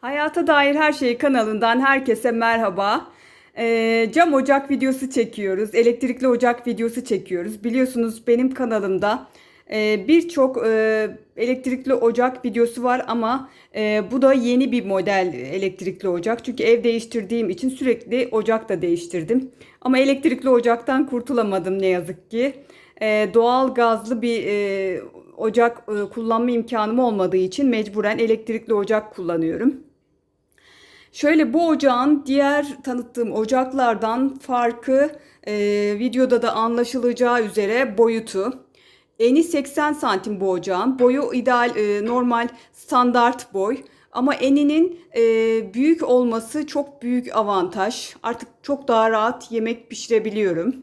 Hayata Dair Her Şey kanalından herkese merhaba. Ee, cam ocak videosu çekiyoruz. Elektrikli ocak videosu çekiyoruz. Biliyorsunuz benim kanalımda e, birçok e, elektrikli ocak videosu var ama e, bu da yeni bir model elektrikli ocak. Çünkü ev değiştirdiğim için sürekli ocak da değiştirdim. Ama elektrikli ocaktan kurtulamadım ne yazık ki. E, doğal gazlı bir e, ocak e, kullanma imkanım olmadığı için mecburen elektrikli ocak kullanıyorum. Şöyle bu ocağın diğer tanıttığım ocaklardan farkı e, videoda da anlaşılacağı üzere boyutu. Eni 80 santim bu ocağın. Boyu ideal, e, normal, standart boy. Ama eninin e, büyük olması çok büyük avantaj. Artık çok daha rahat yemek pişirebiliyorum.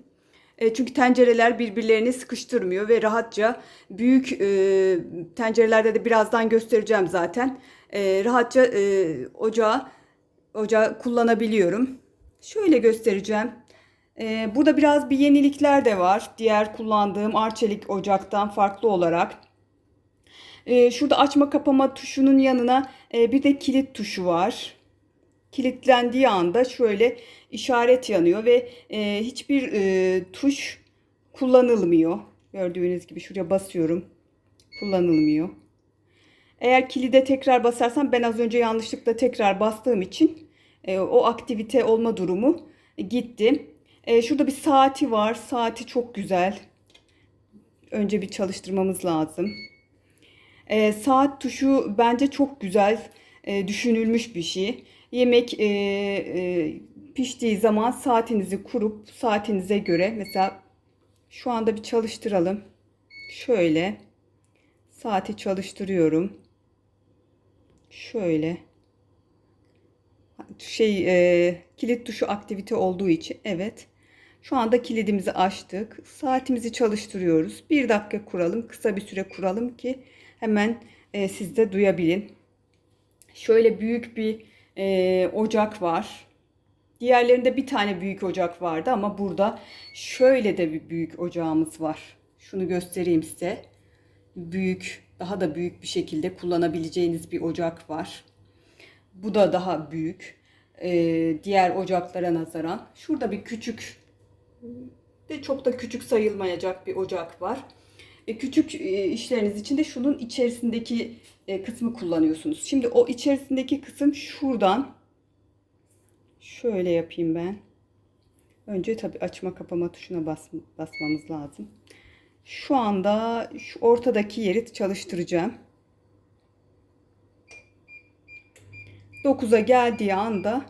E, çünkü tencereler birbirlerini sıkıştırmıyor ve rahatça büyük e, tencerelerde de birazdan göstereceğim zaten. E, rahatça e, ocağı ocağı kullanabiliyorum. Şöyle göstereceğim. Ee, burada biraz bir yenilikler de var. Diğer kullandığım Arçelik ocaktan farklı olarak. Ee, şurada açma kapama tuşunun yanına e, bir de kilit tuşu var. Kilitlendiği anda şöyle işaret yanıyor ve e, hiçbir e, tuş kullanılmıyor. Gördüğünüz gibi şuraya basıyorum. Kullanılmıyor. Eğer kilide tekrar basarsam ben az önce yanlışlıkla tekrar bastığım için e, o aktivite olma durumu gitti. E, şurada bir saati var. Saati çok güzel. Önce bir çalıştırmamız lazım. E, saat tuşu bence çok güzel e, düşünülmüş bir şey. Yemek e, e, piştiği zaman saatinizi kurup saatinize göre mesela şu anda bir çalıştıralım. Şöyle saati çalıştırıyorum. Şöyle şey e, kilit tuşu aktivite olduğu için evet. Şu anda kilidimizi açtık. Saatimizi çalıştırıyoruz. Bir dakika kuralım. Kısa bir süre kuralım ki hemen e, siz de duyabilin. Şöyle büyük bir e, ocak var. Diğerlerinde bir tane büyük ocak vardı ama burada şöyle de bir büyük ocağımız var. Şunu göstereyim size. Büyük, daha da büyük bir şekilde kullanabileceğiniz bir ocak var. Bu da daha büyük. Ee, diğer ocaklara nazaran. Şurada bir küçük de çok da küçük sayılmayacak bir ocak var. E, küçük e, işleriniz için de şunun içerisindeki e, kısmı kullanıyorsunuz. Şimdi o içerisindeki kısım şuradan şöyle yapayım ben. Önce tabii açma kapama tuşuna bas, basmamız lazım. Şu anda şu ortadaki yeri çalıştıracağım. 9'a geldiği anda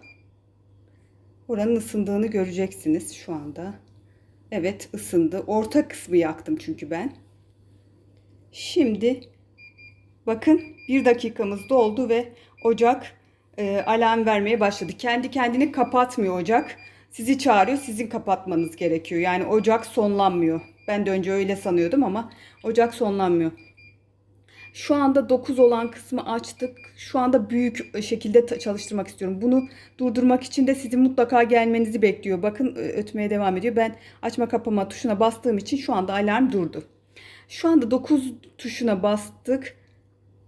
oranın ısındığını göreceksiniz şu anda. Evet ısındı. Orta kısmı yaktım çünkü ben. Şimdi bakın bir dakikamız doldu ve ocak e, alarm vermeye başladı. Kendi kendini kapatmıyor ocak. Sizi çağırıyor. Sizin kapatmanız gerekiyor. Yani ocak sonlanmıyor. Ben de önce öyle sanıyordum ama ocak sonlanmıyor. Şu anda 9 olan kısmı açtık. Şu anda büyük şekilde çalıştırmak istiyorum. Bunu durdurmak için de sizin mutlaka gelmenizi bekliyor. Bakın ötmeye devam ediyor. Ben açma kapama tuşuna bastığım için şu anda alarm durdu. Şu anda 9 tuşuna bastık.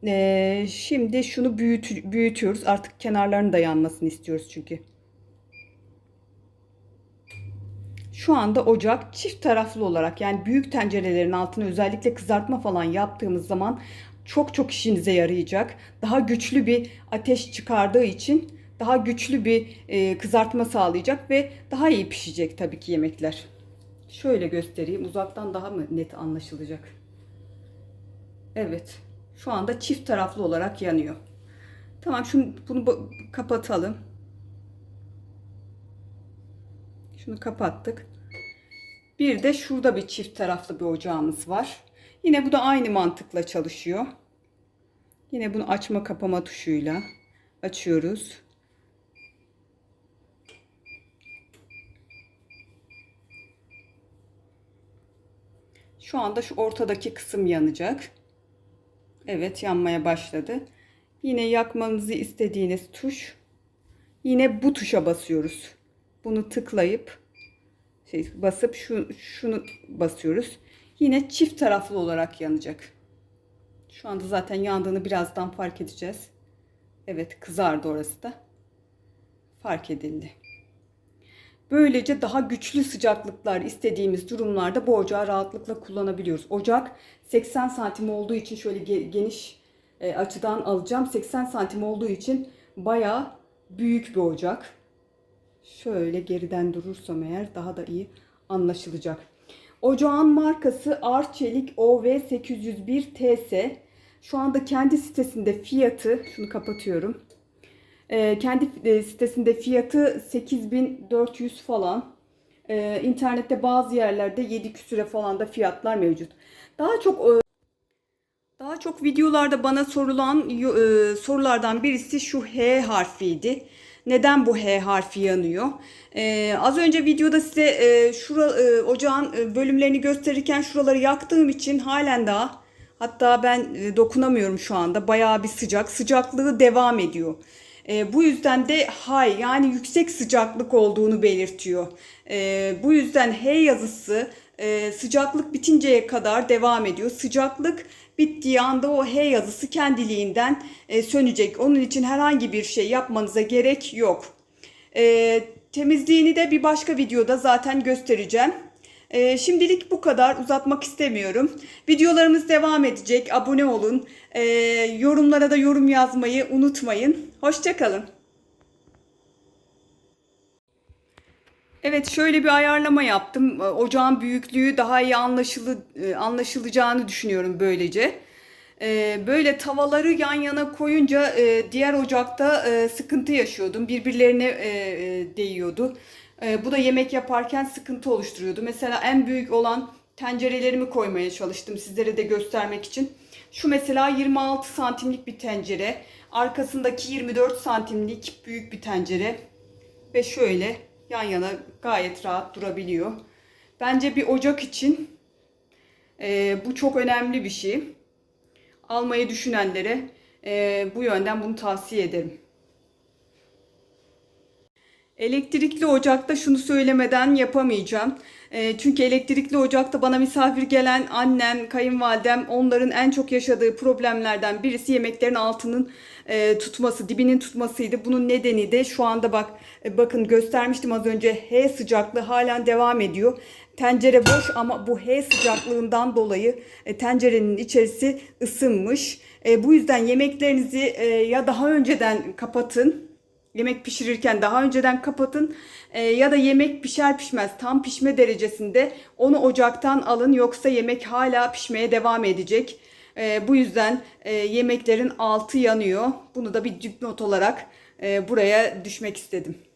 Ee, şimdi şunu büyüt, büyütüyoruz. Artık kenarlarının da yanmasını istiyoruz çünkü. Şu anda ocak çift taraflı olarak yani büyük tencerelerin altına özellikle kızartma falan yaptığımız zaman çok çok işinize yarayacak. Daha güçlü bir ateş çıkardığı için daha güçlü bir e, kızartma sağlayacak ve daha iyi pişecek tabii ki yemekler. Şöyle göstereyim. Uzaktan daha mı net anlaşılacak? Evet. Şu anda çift taraflı olarak yanıyor. Tamam şunu bunu kapatalım. Şunu kapattık. Bir de şurada bir çift taraflı bir ocağımız var. Yine bu da aynı mantıkla çalışıyor. Yine bunu açma kapama tuşuyla açıyoruz. Şu anda şu ortadaki kısım yanacak. Evet yanmaya başladı. Yine yakmanızı istediğiniz tuş. Yine bu tuşa basıyoruz. Bunu tıklayıp şey basıp şu şunu basıyoruz. Yine çift taraflı olarak yanacak. Şu anda zaten yandığını birazdan fark edeceğiz. Evet kızardı orası da. Fark edildi. Böylece daha güçlü sıcaklıklar istediğimiz durumlarda bu ocağı rahatlıkla kullanabiliyoruz. Ocak 80 santim olduğu için şöyle ge- geniş e, açıdan alacağım. 80 santim olduğu için bayağı büyük bir ocak. Şöyle geriden durursam eğer daha da iyi anlaşılacak. Ocağın markası Arçelik OV801 TS. Şu anda kendi sitesinde fiyatı, şunu kapatıyorum. Ee, kendi e, sitesinde fiyatı 8400 falan. Ee, internette bazı yerlerde 7 küsüre falan da fiyatlar mevcut. Daha çok e, daha çok videolarda bana sorulan e, sorulardan birisi şu H harfiydi. Neden bu H harfi yanıyor? Ee, az önce videoda size e, şura, e, ocağın e, bölümlerini gösterirken şuraları yaktığım için halen daha hatta ben e, dokunamıyorum şu anda. Bayağı bir sıcak. Sıcaklığı devam ediyor. E, bu yüzden de high yani yüksek sıcaklık olduğunu belirtiyor. E, bu yüzden H yazısı e, sıcaklık bitinceye kadar devam ediyor. Sıcaklık bittiği anda o H yazısı kendiliğinden e, sönecek. Onun için herhangi bir şey yapmanıza gerek yok. E, temizliğini de bir başka videoda zaten göstereceğim. E, şimdilik bu kadar uzatmak istemiyorum. Videolarımız devam edecek. Abone olun. E, yorumlara da yorum yazmayı unutmayın. Hoşçakalın. Evet şöyle bir ayarlama yaptım. E, Ocağın büyüklüğü daha iyi anlaşılı, e, anlaşılacağını düşünüyorum böylece. E, Böyle tavaları yan yana koyunca e, diğer ocakta e, sıkıntı yaşıyordum. Birbirlerine değiyordu. Bu da yemek yaparken sıkıntı oluşturuyordu. Mesela en büyük olan tencerelerimi koymaya çalıştım sizlere de göstermek için. Şu mesela 26 santimlik bir tencere. Arkasındaki 24 santimlik büyük bir tencere. Ve şöyle yan yana gayet rahat durabiliyor. Bence bir ocak için e, bu çok önemli bir şey. Almayı düşünenlere e, bu yönden bunu tavsiye ederim. Elektrikli ocakta şunu söylemeden yapamayacağım. E, çünkü elektrikli ocakta bana misafir gelen annem, kayınvalidem onların en çok yaşadığı problemlerden birisi yemeklerin altının e, tutması, dibinin tutmasıydı. Bunun nedeni de şu anda bak e, bakın göstermiştim az önce H sıcaklığı halen devam ediyor. Tencere boş ama bu H sıcaklığından dolayı e, tencerenin içerisi ısınmış. Bu yüzden yemeklerinizi ya daha önceden kapatın Yemek pişirirken daha önceden kapatın Ee, ya da yemek pişer pişmez tam pişme derecesinde onu ocaktan alın yoksa yemek hala pişmeye devam edecek. Ee, bu yüzden e, yemeklerin altı yanıyor. Bunu da bir dipnot olarak e, buraya düşmek istedim.